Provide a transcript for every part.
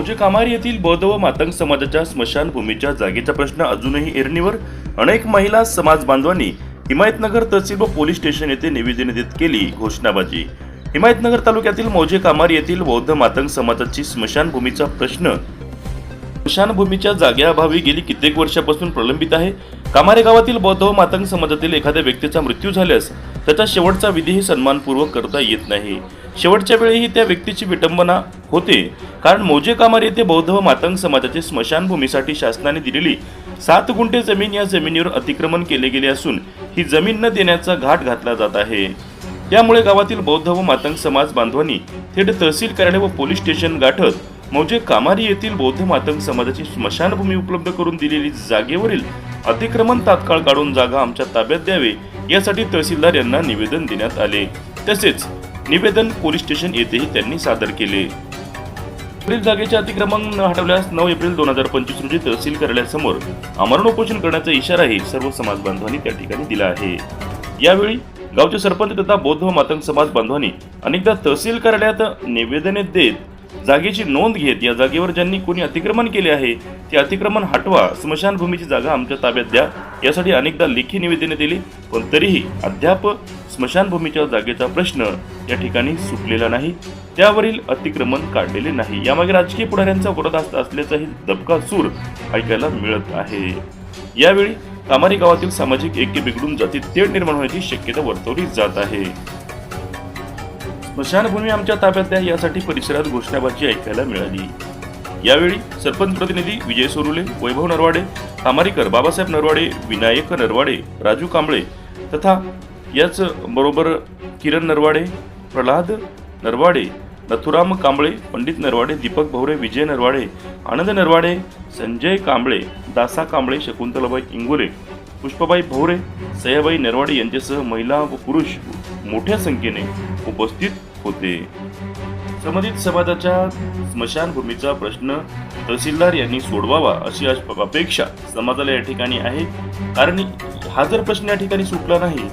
मौजे कामारी येथील बौद्ध व मातंग समाजाच्या स्मशानभूमीच्या जागेचा प्रश्न अजूनही एरणीवर. अनेक महिला समाज बांधवांनी हिमायतनगर तहसील व पोलीस स्टेशन येथे निवेदन देत केली घोषणाबाजी. हिमायतनगर तालुक्यातील मौजे कामारी येथील बौद्ध मातंग समाजाची स्मशानभूमीचा प्रश्न. स्मशानभूमीच्या जागेअभावी गेली कित्येक वर्षापासून प्रलंबित आहे. कामारे गावातील बौद्ध व मातंग समाजातील एखाद्या व्यक्तीचा मृत्यू झाल्यास त्याचा शेवटचा विधीही सन्मानपूर्वक करता येत नाही. शेवटच्या वेळीही त्या व्यक्तीची विटंबना होते. कारण मोजे कामार येथे बौद्ध व मातंग समाजाचे स्मशानभूमीसाठी शासनाने दिलेली सात गुंठे जमीन या जमिनीवर अतिक्रमण केले गेले असून ही जमीन न देण्याचा घाट घातला जात आहे. त्यामुळे गावातील बौद्ध व मातंग समाज बांधवांनी थेट तहसील कार्यालय व पोलीस स्टेशन गाठत मौजे कामारी येथील बौद्ध मातंग समाजाची स्मशानभूमी उपलब्ध करून दिलेली जागेवरील अतिक्रमण तात्काळ काढून जागा आमच्या ताब्यात द्यावे यासाठी तहसीलदार यांना निवेदन देण्यात आले. तसेच निवेदन पोलीस स्टेशन येथेही त्यांनी सादर केले. पुढील जागेचे अतिक्रमण न हटवल्यास नऊ एप्रिल दोन हजार पंचवीस रोजी तहसील कार्यालयासमोर आमरण उपोषण करण्याचा इशाराही सर्व समाज बांधवांनी त्या ठिकाणी दिला आहे. यावेळी गावचे सरपंच तथा बौद्ध व मातंग समाज बांधवांनी अनेकदा तहसील कार्यालयात निवेदने देत जागेची नोंद घेत या जागेवर ज्यांनी कोणी अतिक्रमण केले आहे ते अतिक्रमण हटवा स्मशानभूमीची जागा आमच्या ताब्यात द्या यासाठी अनेकदा लेखी निवेदने दिली पण तरीही अद्याप स्मशानभूमीच्या जागेचा प्रश्न या ठिकाणी सुटलेला नाही. त्यावरील अतिक्रमण काढलेले नाही. यामागे राजकीय पुढाऱ्यांचा वरदास्त असल्याचाही दबका सूर ऐकायला मिळत आहे. यावेळी कामारी गावातील सामाजिक ऐक्य बिघडून जातीत तेढ निर्माण होण्याची शक्यता वर्तवली जात आहे. स्मशानभूमी आमच्या ताब्यात द्या यासाठी परिसरात घोषणाबाजी ऐकायला मिळाली. यावेळी सरपंच प्रतिनिधी विजय सोरुले वैभव नरवाडे कामारीकर बाबासाहेब नरवाडे विनायक नरवाडे राजू कांबळे तथा याच बरोबर किरण नरवाडे प्रल्हाद नरवाडे नथुराम कांबळे पंडित नरवाडे दीपक भवरे विजय नरवाडे आनंद नरवाडे संजय कांबळे दासा कांबळे शकुंतलाबाई इंगोले पुष्पाबाई भोवरे सयाबाई नरवाडे यांच्यासह महिला व पुरुष मोठ्या संख्येने उपस्थित होते. संबंधित समाजाच्या स्मशानभूमीचा प्रश्न तहसीलदार यांनी सोडवावा अशी अपेक्षा समाजाला या ठिकाणी आहे. कारण हा जर प्रश्न या ठिकाणी सुटला नाही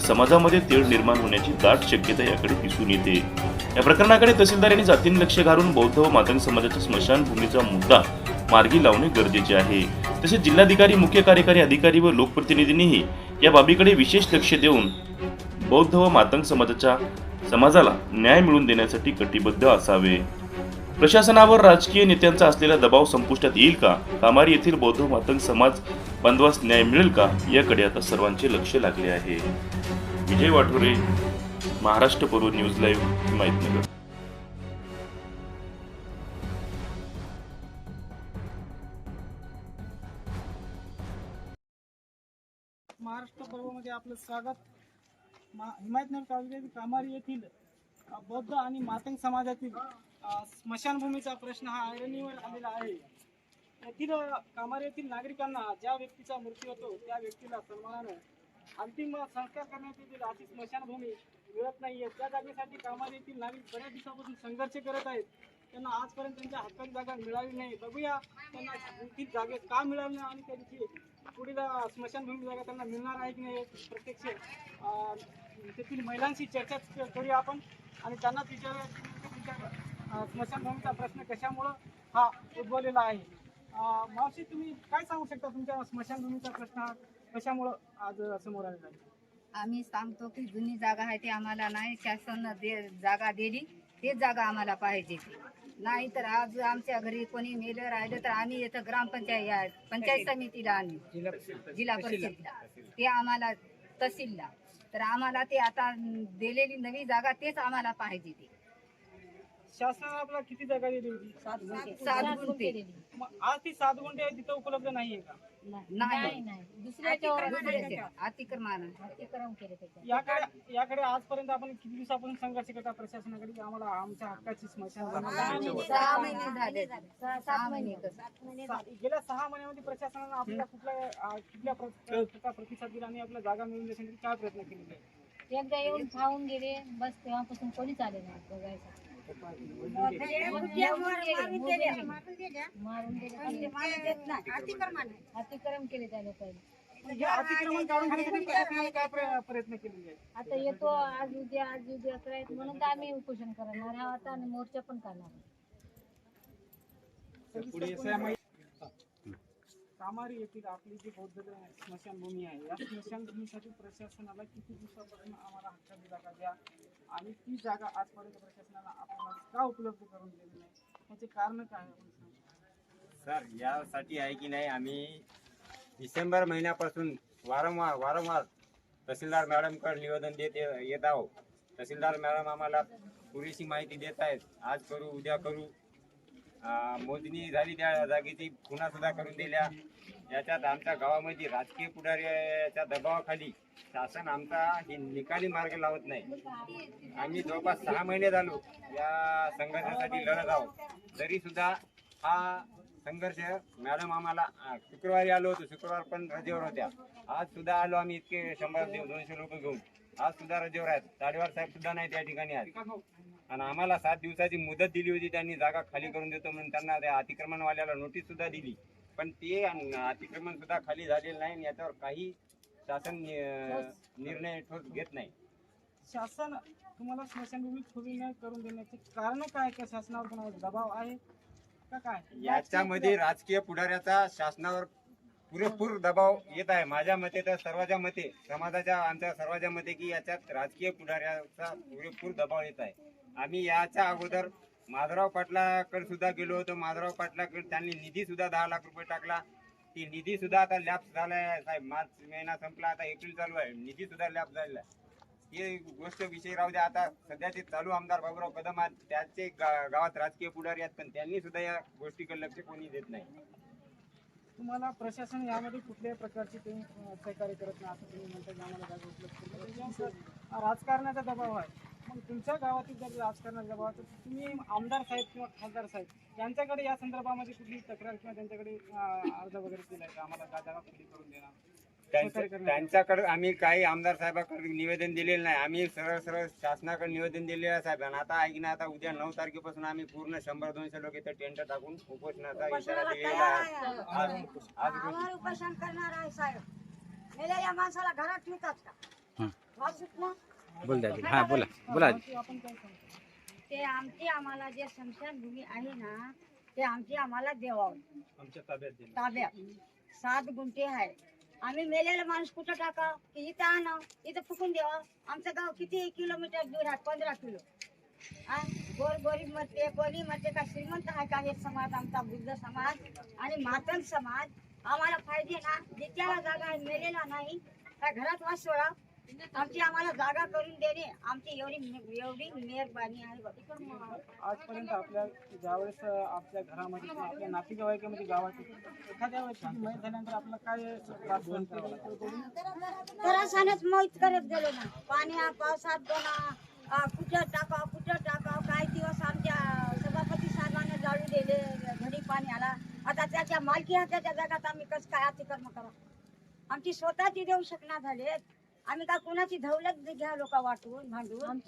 समाजामध्ये तेढ निर्माण होण्याची दाट शक्यता याकडे दिसून येते. या प्रकरणाकडे तहसीलदार यांनी जातीने लक्ष घालून बौद्ध व मातंग समाजाच्या स्मशानभूमीचा मुद्दा मार्गी लावणे गरजेचे आहे. तसेच जिल्हाधिकारी मुख्य कार्यकारी अधिकारी व लोकप्रतिनिधींनीही या बाबीकडे विशेष लक्ष देऊन बौद्ध व मातंग समाजाच्या समाजाला न्याय मिळवून देण्यासाठी कटिबद्ध असावे. प्रशासनावर राजकीय नेत्यांचा असलेला दबाव संपुष्टात येईल का? कामारी येथील बौद्ध मातंग समाज बांधवास न्याय मिळेल का? याकडे आता सर्वांचे लक्ष लागले आहे. विजय वाठोरे महाराष्ट्र पूर्व न्यूज लाईव्ह हिमायतनगर. महाराष्ट्र पर्वमध्ये आपलं स्वागत. मा- हिमायतनगर तालुक्यातील कामारी येथील बौद्ध आणि मातंग समाजातील स्मशानभूमीचा प्रश्न हा ऐरणीवर आलेला आहे. येथील कामार येथील नागरिकांना ज्या व्यक्तीचा मृत्यू होतो त्या व्यक्तीला सन्मानानं अंतिम संस्कार करण्यात येतील अशी स्मशानभूमी मिळत नाहीये. त्या जागेसाठी कामार येथील नागरिक बऱ्याच दिवसापासून संघर्ष करत आहेत. त्यांना आजपर्यंत त्यांच्या हक्काची जागा मिळाली नाही. बघूया त्यांना ती जागे का मिळाली नाही आणि त्यांची पुढील स्मशानभूमी जागा त्यांना मिळणार आहे की नाही प्रत्यक्ष तेथील महिलांशी चर्चा करूया आपण. आणि त्यांना विचारूया की तुमच्या स्मशानभूमीचा प्रश्न कशामुळं हा उद्भवलेला आहे? मावशी तुम्ही काय सांगू शकता तुमच्या स्मशानभूमीचा प्रश्न? हा कशामुळं आज समोर आलेला आहे आम्ही सांगतो की जुनी जागा आहे ती आम्हाला नाही शासन दे जागा दिली तेच जागा आम्हाला पाहिजे. नाही तर आज आमच्या घरी कोणी मेलं राहिलं तर आम्ही येतं ग्रामपंचायत पंचायत समितीला आणि. जिल्हा परिषदला. ते आम्हाला तहसीलला. तर आम्हाला ते आता दिलेली नवी जागा तेच आम्हाला पाहिजे ते. शासनाने आपल्याला किती जागा दिली होती? सात गुंठे. मग आज ती सात गुंठे आहे तिथं उपलब्ध नाहीये का? नाही. दुसऱ्याच्या अतिक्रमण याकडे याकडे आजपर्यंत आपण किती दिवसापासून संघर्ष करता प्रशासनाकडे? की आम्हाला आमच्या हक्काची स्मशान सहा महिने झाले. सहा महिने गेल्या सहा महिन्यामध्ये प्रशासनानं आपल्याला कुठल्या अं, कुठल्या प्र- प्रकारचा प्रतिसाद दिला आणि आपल्या जागा मिळवून देण्यासाठी काय प्रयत्न केलेले आहेत? एकदा येऊन खाऊन गेले. बस तेव्हापासून कोणीच आले नाही. बघायचं. अतिक्रम केले त्या लोकांनी. अतिक्रमण काढून घेण्यासाठी प्रशासनाने काय प्र- प्रयत्न केलेले आहेत आता येतो आज उद्या आज उद्या करायचं म्हणून तर आम्ही उपोषण करणार. हा आता आणि मोर्चा पण करणार कामारी येथील आपली जी बौद्ध स्मशानभूमी आहे या स्मशानभूमीसाठी प्रशासनाला किती दिवसापासून आम्हाला हक्काची जागा द्या आणि ती जागा आजपर्यंत प्रशासनाला आपल्याला का उपलब्ध करून दिली नाही? याचे कारण काय सर यासाठी आहे की नाही आम्ही डिसेंबर महिन्यापासून वारंवार वारंवार तहसीलदार मॅडमकडे निवेदन देत येत आहो तहसीलदार मॅडम आम्हाला पुरेशी माहिती देत आहेत. आज करू उद्या करू. मोजणी झाली त्या जागेची पुन्हा सुद्धा करून दिल्या. याच्यात आमच्या गावामध्ये राजकीय पुढाऱ्याच्या दबावाखाली शासन आमचा हे निकाली मार्ग लावत नाही. आम्ही जवळपास सहा महिने झालो या संघर्षासाठी लढत आहोत. तरी सुद्धा हा संघर्ष मॅडम आम्हाला शुक्रवारी आलो होतो. शुक्रवार पण रजेवर होत्या. आज सुद्धा आलो आम्ही इतके शंभर दोनशे लोक घेऊन. आज सुद्धा रजेवर आहेत. साडेवार साहेब सुद्धा नाही त्या ठिकाणी आहेत आणि आम्हाला सात दिवसाची मुदत दिली होती त्यांनी जागा खाली करून देतो म्हणून त्यांना त्या अतिक्रमणवाल्याला नोटीस सुद्धा दिली. पण ते अतिक्रमण सुद्धा खाली झालेलं नाही आणि याच्यावर काही शासन निर्णय ठोस घेत नाही. शासन तुम्हाला स्मशानभूमी खुली न करून देण्याचे कारण काय का शासनावर कोणावर दबाव आहे? का काय? याच्यामध्ये राजकीय पुढाऱ्याचा शासनावर पुरेपूर दबाव येत आहे. माझ्या मते तर सर्वांच्या मते समाजाच्या आमच्या सर्वांच्या मते की याच्यात राजकीय पुढाऱ्याचा पुरेपूर दबाव येत आहे. आम्ही याच्या अगोदर माधवराव पाटलाकडे सुद्धा गेलो होतो. माधवराव पाटलाकडे त्यांनी निधी सुद्धा दहा लाख रुपये टाकला. ती निधी सुद्धा आता लॅप्स झालाय. साहेब मार्च महिना संपला आता एप्रिल चालू आहे. निधी सुद्धा लॅप झालेला आहे. ही गोष्ट विषय राहू द्या. आता सध्याचे चालू आमदार बाबूराव कदम आहेत त्याचे गा- गावात राजकीय पुढारी आहेत पण त्यांनी सुद्धा या गोष्टीकडे लक्ष कोणी देत नाही. तुम्हाला प्रशासन यामध्ये कुठल्याही प्रकारचे तुम्ही कार्य सहकार्य करत नाही असं तुम्ही म्हणता आम्हाला राजकारणाचा दबाव आहे. मग तुमच्या गावातील जर आहे, तर तुम्ही आमदार साहेब किंवा खासदार साहेब यांच्याकडे या संदर्भामध्ये कुठली तक्रार किंवा त्यांच्याकडे अर्ज वगैरे केलाय का? आम्हाला जा- जागा खुली करून देणार. त्यांच्याकडे आम्ही काही आमदार साहेबाकडे निवेदन दिलेलं नाही. आम्ही सरळ सरळ शासनाकडे निवेदन दिलेलं आहे साहेब. आणि आता ऐक ना आता उद्या नऊ तारखेपासून आम्ही पूर्ण शंभर दोनशे लोक इथं टेंट टाकून उपोषणाचा इशारा दिलेला आहे. आज उपोषण करणार आहे साहेब. मेलेल्या माणसाला घरात ठेवतात का? वाचूत ना बोल दादी. हा बोला. बोला ते आमची आम्हाला जे स्मशानभूमी आहे ना ते आमची आम्हाला देवावं आमच्या ताब्यात दिलं. ताब्यात. सात गुंठे आहे आम्ही मेलेला माणूस कुठं टाका? की इथं आणा. इथं फुकून द्यावा. आमचं गाव किती किलोमीटर दूर आहे. पंधरा किलो. आ, गोर गरीब मरते कोणी मरते का? श्रीमंत आहे का? हे समाज आमचा बुद्ध समाज आणि मातंग समाज. आम्हाला पाहिजे ना? जित्याला जागा आहे मेलेला नाही. त्या घरात वासोळा आमची आम्हाला जागा करून देणे आमची एवढी एवढी मेहरबानी आहे बघ. आजपर्यंत आपल्या ज्यावेळेस आपल्या घरामध्ये किंवा आपल्या नातेवाईकामध्ये गावात एखाद्या व्यक्तीची मयत झाल्यानंतर आपल्याला काय त्रास सहन करावा लागतो? त्रासानेच मोहित करत गेलो ना. पाण्या पावसात दोना कुठं टाकाव कुठं टाकाव? काही दिवस आमच्या सभापती साहेबांना जाळू दिले घडी पाणी आला. आता त्याच्या मालकी हाताच्या जागात आम्ही कसं काय अतिक्रम करा आमची स्वतःची देऊ शकणार झाले आम्ही का कुणाची धवलत घ्या लोक वाटून भांडून?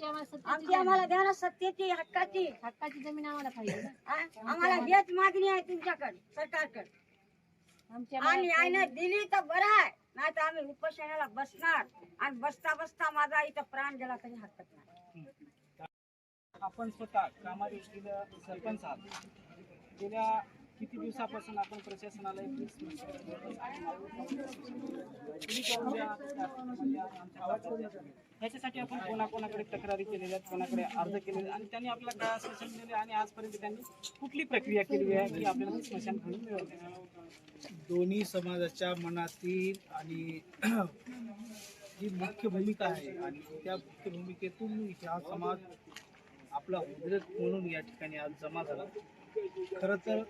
आमची आम्हाला द्या ना सत्तेची हक्काची. हक्काची जमीन आम्हाला पाहिजे ना. हा? आम्हाला हेच मागणी आहे तुमच्याकडे सरकारकडे. आमच्या आणि आईनं दिली तर बरं आहे. नाही तर आम्ही उपोषणाला बसणार आणि बसता बसता माझा इथं प्राण गेला तरी हरकत नाही. आपण स्वतः येथील सरपंच आहात. गेल्या किती दिवसापासून आपण प्रशासनाला ह्याच्यासाठी आपण कोणाकोणाकडे तक्रारी केलेल्या आहेत कोणाकडे अर्ज केलेले आणि त्यांनी आपल्याला काय आश्वासन दिले? आणि आजपर्यंत त्यांनी कुठली प्रक्रिया केली आहे की आपल्याला स्मशान घडून मिळवते दोन्ही समाजाच्या मनातील आणि जी मुख्य भूमिका आहे आणि त्या मुख्य भूमिकेतून हा समाज आपला उद्रेक म्हणून या ठिकाणी आज जमा झाला. खरं तर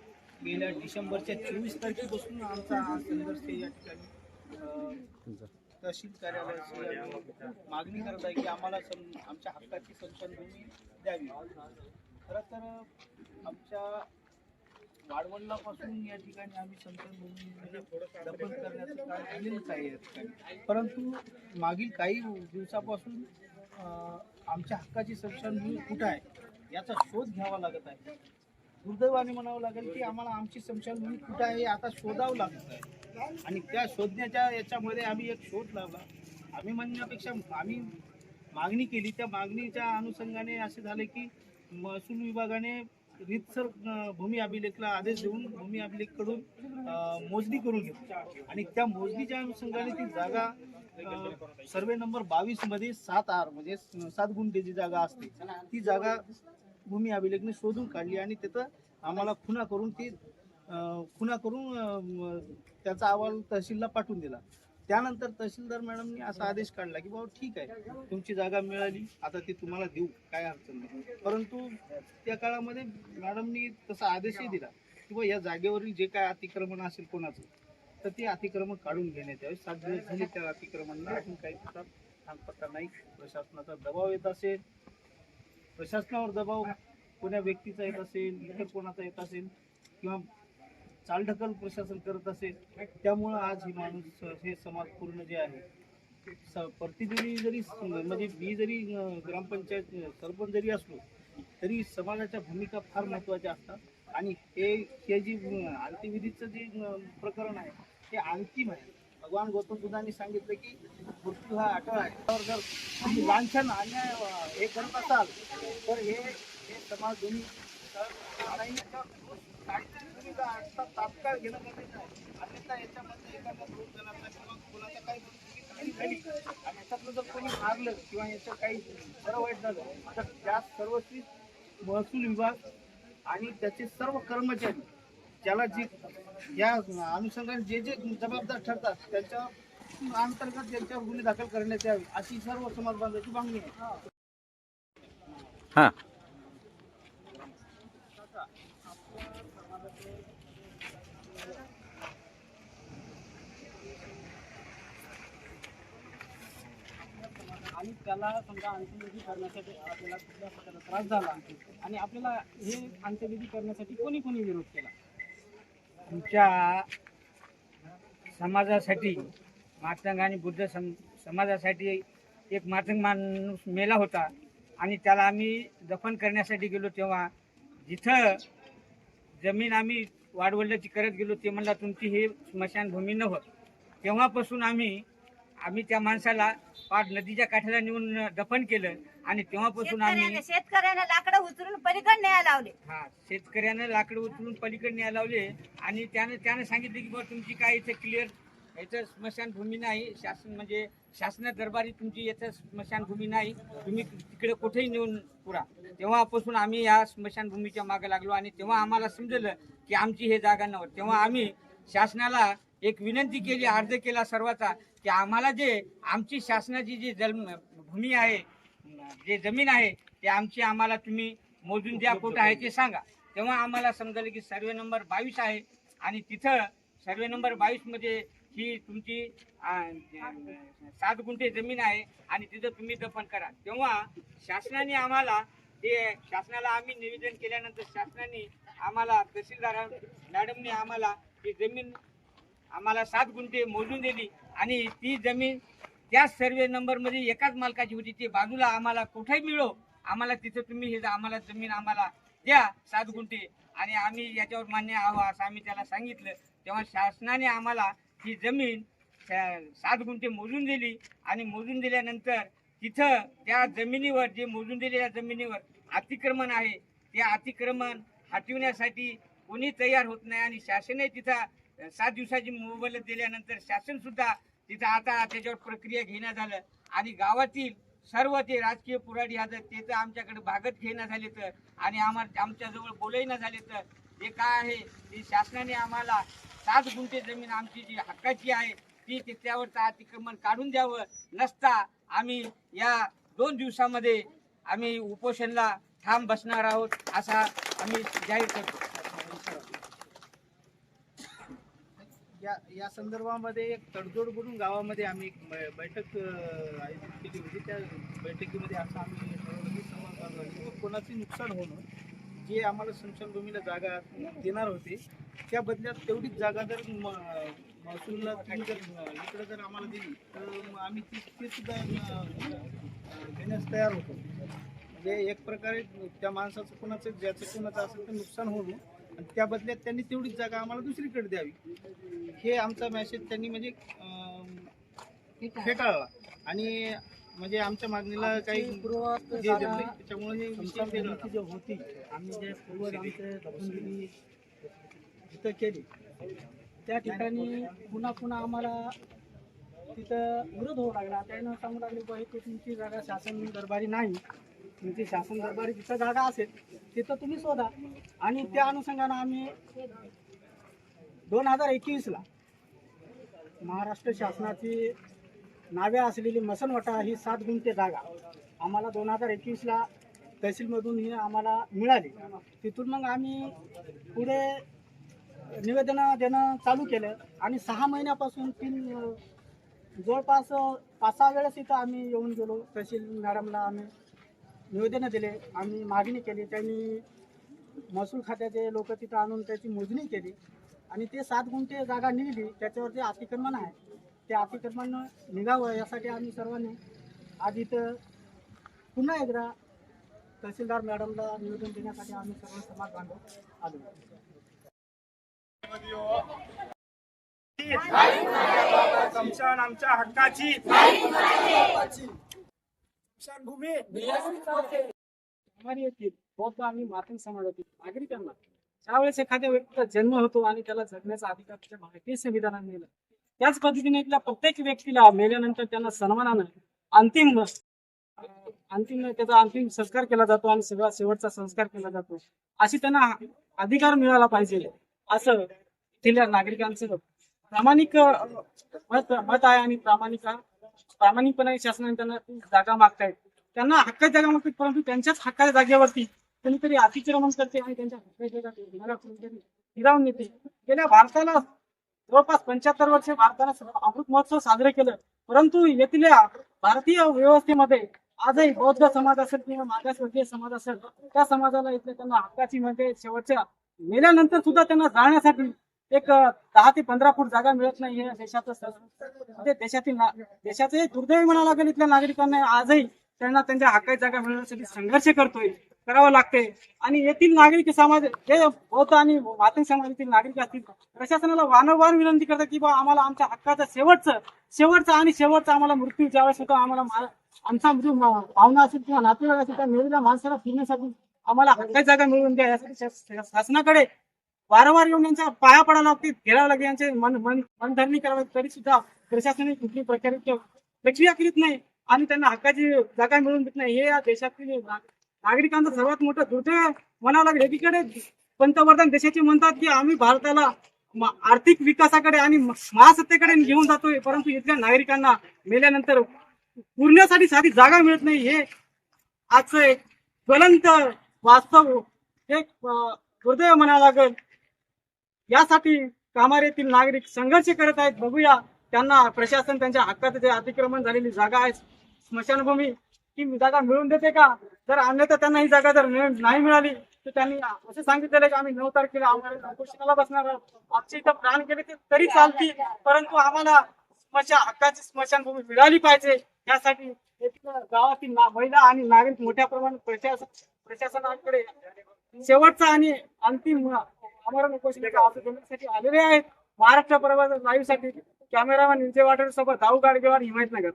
गेल्या डिसेंबरच्या चोवीस तारखेपासून आमचा हा संघर्ष या ठिकाणी तहसील कार्यालयाची मागणी करत आहे की आम्हाला सम आमच्या हक्काची संशोधनभूमी द्यावी. खरं तर आमच्या वाडवडिलापासून या ठिकाणी आम्ही संशोधनभूमी म्हणजे दखल करण्याचं काम केलेलंच आहे या ठिकाणी. परंतु मागील काही दिवसापासून आमच्या हक्काची संशोधनभूमी कुठं आहे याचा शोध घ्यावा लागत आहे. दुर्दैवाने म्हणावं लागेल की आम्हाला आमची संशोधनभूमी कुठं आहे आता शोधावं लागत. आणि त्या शोधण्याच्या याच्यामध्ये आम्ही एक शोध लावला. आम्ही म्हणण्यापेक्षा आम्ही मागणी केली. त्या मागणीच्या अनुषंगाने असे झाले की महसूल विभागाने रितसर भूमी अभिलेखला आदेश देऊन भूमी अभिलेखकडून मोजणी करून घेतली. आणि त्या मोजणीच्या अनुषंगाने ती जागा सर्वे नंबर बावीसमध्ये सात आर म्हणजे सात गुंठेची जागा असते ती जागा भूमी अभिलेखने शोधून काढली आणि तिथं आम्हाला खुना करून ती खुना करून त्याचा अहवाल तहसीलला पाठवून दिला. त्यानंतर तहसीलदार मॅडमनी असा आदेश काढला की बाबा ठीक आहे. तुमची जागा मिळाली. आता ती तुम्हाला देऊ. काय अडचण नाही. परंतु त्या काळामध्ये मॅडमनी तसा आदेशही दिला की बाबा या जागेवरील जे काय अतिक्रमण असेल कोणाचं तर ते अतिक्रमण काढून घेण्यात यावे. सात दिवस झाले त्या अतिक्रमणाला. अजून काही त्याचा नाही. प्रशासनाचा दबाव येत असेल. प्रशासनावर दबाव कोण्या व्यक्तीचा येत असेल इतर कोणाचा येत असेल किंवा चालढकल प्रशासन करत असेल त्यामुळं आज ही माणूस हे समाज पूर्ण जे आहे स- प्रतिनिधी जरी म्हणजे मी जरी ग्रामपंचायत सरपंच जरी असलो तरी समाजाच्या भूमिका फार महत्त्वाच्या असतात. आणि हे हे जी अं, अंत्यविधीचं जे प्रकरण आहे ते अंतिम आहे. भगवान गौतम बुद्धांनी सांगितलं की मृत्यू हा अटळ आहे. त्यावर जर तुम्ही लांछन अन्याय हे करत असाल तर हे हे समाज दोन्ही तर तात्काळ घेणं गरजेचं आहे. अन्यथा याच्यामध्ये एखाद्या दोन जणांचा किंवा कोणाचा काही झाली आणि याच्यातलं जर कोणी मारलं किंवा याचं काही बरं वाईट झालं तर त्या सर्वस्वी महसूल विभाग आणि त्याचे सर्व कर्मचारी ज्याला जे या अनुषंगाने जे जे जबाबदार ठरतात त्यांच्या अंतर्गत त्यांच्यावर गुन्हे दाखल करण्यात यावे अशी सर्व समाज बांधवाची मागणी आहे. हां. आणि त्याला समजा अंत्यविधी करण्यासाठी आपल्याला कुठल्या प्रकारचा त्रास झाला आणि आपल्याला हे अंत्यविधी करण्यासाठी कोणी कोणी विरोध केला? तुमच्या समाजासाठी मातंग आणि बुद्ध सम समाजासाठी एक मातंग माणूस मेला होता आणि त्याला आम्ही दफन करण्यासाठी गेलो तेव्हा जिथं जमीन आम्ही वाढवल्याची करत गेलो ते म्हणला तुमची हे स्मशानभूमी नव्हत तेव्हापासून आम्ही आम्ही त्या माणसाला पाठ नदीच्या काठाला नेऊन दफन केलं. आणि तेव्हापासून आम्ही शेतकऱ्याने शेतकऱ्याने लाकडं उचलून पलीकडे न्यायला लावले. हा शेतकऱ्यानं लाकडं उचलून पलीकडे न्यायला लावले. आणि त्यानं त्यानं सांगितलं की बाबा तुमची काय इथं क्लिअर याचं स्मशानभूमी नाही. शासन म्हणजे शासना दरबारी तुमची याचं स्मशानभूमी नाही. तुम्ही तिकडे कुठेही नेऊन पुरा. तेव्हापासून आम्ही या स्मशानभूमीच्या मागे लागलो आणि तेव्हा आम्हाला समजलं की आमची हे जागा नव्हती. तेव्हा आम्ही शासनाला एक विनंती केली अर्ज केला सर्वाचा की आम्हाला जे आमची शासनाची जी जन्म भूमी आहे जे जमीन आहे ते आमची आम्हाला तुम्ही मोजून द्या कुठं आहे ते सांगा. तेव्हा आम्हाला समजलं की सर्वे नंबर बावीस आहे आणि तिथं सर्वे नंबर बावीसमध्ये ही तुमची सात गुंठे जमीन आहे आणि तिथं तुम्ही दफन करा. तेव्हा शासनाने आम्हाला ते शासनाला आम्ही निवेदन केल्यानंतर शासनाने आम्हाला तहसीलदार मॅडमने आम्हाला ही जमीन आम्हाला सात गुंठे मोजून दिली आणि ती जमीन त्या सर्वे नंबरमध्ये एकाच मालकाची होती. ती बाजूला आम्हाला कुठेही मिळो आम्हाला तिथं तुम्ही हे आम्हाला जमीन आम्हाला द्या सात गुंठे आणि आम्ही याच्यावर मान्य आहो असं आम्ही त्याला सांगितलं. तेव्हा शासनाने आम्हाला ही जमीन सात गुंठे मोजून दिली. आणि मोजून दिल्यानंतर तिथं त्या जमिनीवर जे मोजून दिलेल्या जमिनीवर अतिक्रमण आहे ते अतिक्रमण हटविण्यासाठी कोणी तयार होत नाही. आणि शासनही तिथं सात दिवसाची मोबलत दिल्यानंतर शासनसुद्धा तिथं आता त्याच्यावर प्रक्रिया घेण्यात आलं. आणि गावातील सर्व ते राजकीय पुराडी आहेत ते तर आमच्याकडे भागत घेणं झाले तर आणि आम्हाला आमच्याजवळ बोलही न झाले तर हे काय आहे? ते शासनाने आम्हाला सात गुंठे जमीन आमची जी हक्काची आहे ती ते त्यावरचं अतिक्रमण काढून द्यावं. नसता आम्ही या दोन दिवसामध्ये आम्ही उपोषणला ठाम बसणार आहोत असा आम्ही जाहीर करतो. या या संदर्भामध्ये एक तडजोड करून गावामध्ये आम्ही एक बै- बैठक अं, आयोजित केली होती. त्या बैठकीमध्ये असं आम्ही ठरवलं की समाज बांधवांनी कोणाचे नुकसान होणं जे आम्हाला स्मशानभूमीला जागा देणार होते त्या बदल्यात तेवढीच जागा जर म- महसूलला तुम्ही जर इकडं जर आम्हाला दिली तर मग आम्ही ती ते सुद्धा अं, तयार होतो. म्हणजे एक प्रकारे त्या माणसाचं कोणाचं ज्याचं कोणाचं असेल तर नुकसान होणं आणि त्या बदल्यात त्यांनी तेवढीच जागा आम्हाला दुसरीकडे द्यावी. हे आमचा मेसेज त्यांनी म्हणजे फेटाळला. आणि म्हणजे आमच्या मागणीला काही त्याच्यामुळे विषय वेगळा स्मशानभूमीची जी होती आम्ही जे पूर्वज आमचे दफनगिरी तिथं केली त्या ठिकाणी पुन्हा पुन्हा आम्हाला तिथं विरोध होऊ लागला. त्यानं सांगू लागले बा हे तुमची जागा शासन दरबारी नाही. तुमची शासन दरबारी जिथं जागा असेल तिथं तुम्ही शोधा. आणि त्या अनुषंगानं आम्ही दोन हजार एकवीसला महाराष्ट्र शासनाची नावे असलेली मसनवटा ही सात गुंठे जागा आम्हाला दोन हजार एकवीसला तहसीलमधून ही आम्हाला मिळाली. तिथून मग आम्ही पुढे निवेदनं देणं चालू केलं आणि सहा महिन्यापासून तीन जवळपास पाच सहा वेळेस इथं आम्ही येऊन गेलो. तहसील मॅडमला आम्ही निवेदनं दिले. आम्ही मागणी केली. त्यांनी महसूल खात्याचे लोक तिथं आणून त्याची मोजणी केली. आणि ते सात गुंठे जागा निघली. त्याच्यावर जे अतिक्रमण आहे ते अतिक्रमण निघावं यासाठी आम्ही सर्वांनी आज इथं पुन्हा एकदा तहसीलदार मॅडमला निवेदन देण्यासाठी आम्ही सर्व समाज बांधव आलो. समशान आमच्या हक्काची. भूमी येथील बौद्ध आणि मातंग समाजातील नागरिकांना ज्यावेळेस एखाद्या व्यक्तीचा जन्म होतो आणि त्याला जगण्याचा अधिकार भारतीय संविधानाने दिला. त्याच पद्धतीने इथल्या प्रत्येक व्यक्तीला मेल्यानंतर त्यांना सन्मानानं अंतिम अंतिम त्याचा अंतिम संस्कार केला जातो आणि सगळा शेवटचा संस्कार केला जातो. अशी त्यांना अधिकार मिळाला पाहिजे असं इथल्या नागरिकांचं प्रामाणिक मत मत आहे आणि प्रामाणिक प्रामाणिकपणे शासनाने त्यांना जागा मागतायत. त्यांना हक्काची जागा मागतात परंतु त्यांच्याच हक्काच्या जागेवरती कोणीतरी अतिक्रमण करते आणि त्यांच्या हक्काच्या जागा हिरावून येते गेल्या भारताला जवळपास पंच्याहत्तर वर्ष भारताला अमृत महोत्सव साजरे केलं. परंतु येथील भारतीय व्यवस्थेमध्ये आजही बौद्ध समाज असेल किंवा मागासवर्गीय समाज असेल त्या समाजाला इथले त्यांना हक्काची म्हणजे शेवटच्या मेल्यानंतर सुद्धा त्यांना जाण्यासाठी एक दहा ते पंधरा फूट जागा मिळत नाही हे देशाचं म्हणजे देशातील देशाचे दुर्दैव म्हणावं लागेल इथल्या नागरिकांना. आजही त्यांना त्यांच्या हक्काची जागा मिळवण्यासाठी संघर्ष करतोय करावं लागते आणि येथील नागरिक समाज जे बौद्ध आणि मातंग समाजातील नागरिक असतील प्रशासनाला वारंवार विनंती करतात की बा आम्हाला आमच्या हक्काचा शेवटचं शेवटचं आणि शेवटचं आम्हाला मृत्यू ज्यावेळेस होतो आम्हाला आमचा मृत्यू पाहुणा असेल किंवा नातेवाईक असेल त्या मेलेल्या माणसाला फिरण्यासाठी आम्हाला हक्काची जागा मिळवून द्या. यासाठी शासनाकडे वारंवार येऊन यांचा पाया पडायला लागते घेरावं लागते यांचे मन मन मनधरणी करावी तरी सुद्धा प्रशासनाने कुठली प्रकारे प्रक्रिया करीत नाही आणि त्यांना हक्काची जागा मिळवून देत नाही. हे या देशातील नागरिकांचं सर्वात मोठं दुर्दैव म्हणावं लागेल एकीकडे पंतप्रधान देशाचे म्हणतात की आम्ही भारताला आर्थिक विकासाकडे आणि महासत्तेकडे घेऊन जातोय परंतु इथल्या नागरिकांना मेल्यानंतर पुरण्यासाठी साधी जागा मिळत नाही. हे आजचं एक ज्वलंत वास्तव एक दुर्दैव म्हणावं लागेल. यासाठी कामार येथील नागरिक संघर्ष करत आहेत. बघूया त्यांना प्रशासन त्यांच्या हक्कात जे अतिक्रमण झालेली जागा आहे स्मशानभूमी ती जागा मिळून देते का? जर अन्यथा त्यांना ही जागा जर नाही मिळाली तर त्यांनी असं सांगितलेलं की आम्ही नऊ तारखेला आम्हाला उपोषणाला बसणार आहोत. इथं प्राण केले ते तरी चालतील परंतु आम्हाला स्मशान हक्काची स्मशानभूमी मिळाली पाहिजे. यासाठी गावातील महिला आणि नागरिक मोठ्या प्रमाणात प्रशासन प्रशासनाकडे शेवटचा आणि अंतिम आमरण उपोषणाचा अर्ज देण्यासाठी आलेले आहेत. महाराष्ट्र प्रवास लाईव्हसाठी कॅमेरामॅन विजय वाटेल सोबत दाऊ गाडगेवार हिमायतनगर.